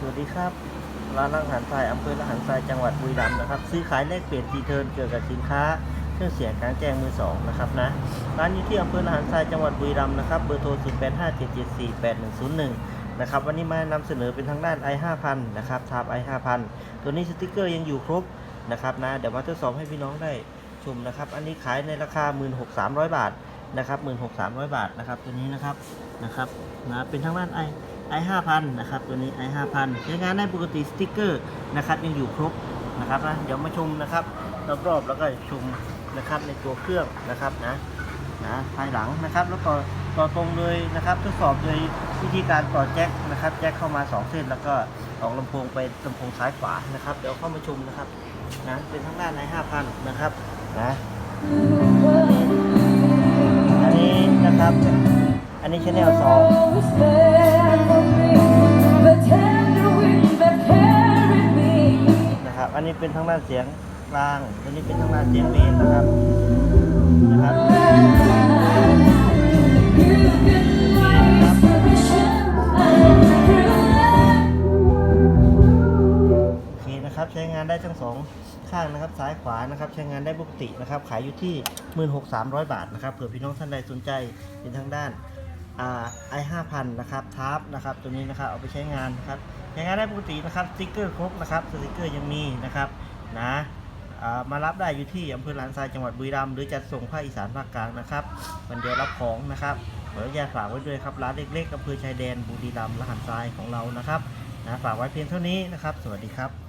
สวัสดีครับร้านอาหารทรายอำเภอละหันทรายจังหวัดบุรีรัมย์นะครับ ซื้อขายแลกเปลี่ยนทีเทิร์นเกี่ยวกับสินค้าเครื่องเสียงกลางแจ้งมือสองนะครับนะร้านอยู่ที่อำเภอละหันทรายจังหวัดบุรีรัมย์นะครับเบอร์โทร 0 8 5 7 7 4 8 1 0 1 นะครับวันนี้มานำเสนอเป็นทางด้าน i 5 0 0 0นะครับทาบ i 5 0 0ตัวนี้สติกเกอร์ยังอยู่ครบนะครับนะเดี๋ยวมาทดสอบให้พี่น้องได้ชมนะครับ อันนี้ขายในราคา 16,300 บาทนะครับ16,300 บาทนะครับตัวนี้นะครับนะครับนะเป็นทางด้าน i i 5 0 0 0นะครับตัวนี้ i 5 0 0 0ใช้งานได้ปกติสติกเกอร์นะครับยังอยู่ครบนะครับนะเดี๋ยวมาชมนะครับรอบๆแล้วก็ชมนะครับในตัวเครื่องนะครับนะนะภายหลังนะครับแล้วก็ต่อตรงเลยนะครับทดสอบโดยวิธีการต่อแจ็คนะครับแจ็คเข้ามา 2 เส้นแล้วก็ออกลำโพงไปลำโพงซ้ายขวานะครับเดี๋ยวเข้ามาชมนะครับนะเป็นทางด้าน i 5 0 0 0นะครับนะอันนี้นะครับอันนี้ชแนลสอง อันนี้เป็นทางด้านเสียงกลางอันนี้เป็นทางด้านเสียงเบสนะครับนะครับโอเคนะครับใช้งานได้ทั้งสองข้างนะครับซ้ายขวานะครับใช้งานได้ปกตินะครับ ขายอยู่ที่ 16,300 บาทนะครับเผื่อพี่น้องท่านใดสนใจเป็นทางด้าน อ่า i 5 0 0 0นะครับทาร์ปนะครับตัวนี้นะครับเอาไปใช้งานนะครับใช้งานได้ปกตินะครับสติกเกอร์ครบนะครับสติกเกอร์ยังมีนะครับนะมารับได้อยู่ที่อำเภอหลานทรายจังหวัดบุรีรัมย์หรือจะส่งภาคอีสานภาคกลางนะครับวันเดียวรับของนะครับขออนุญาตฝากไว้ด้วยครับร้านเล็กๆอำเภอชายแดนบุรีรัมย์ละหันทรายของเรานะครับนะฝากไว้เพียงเท่านี้นะครับ สวัสดีครับ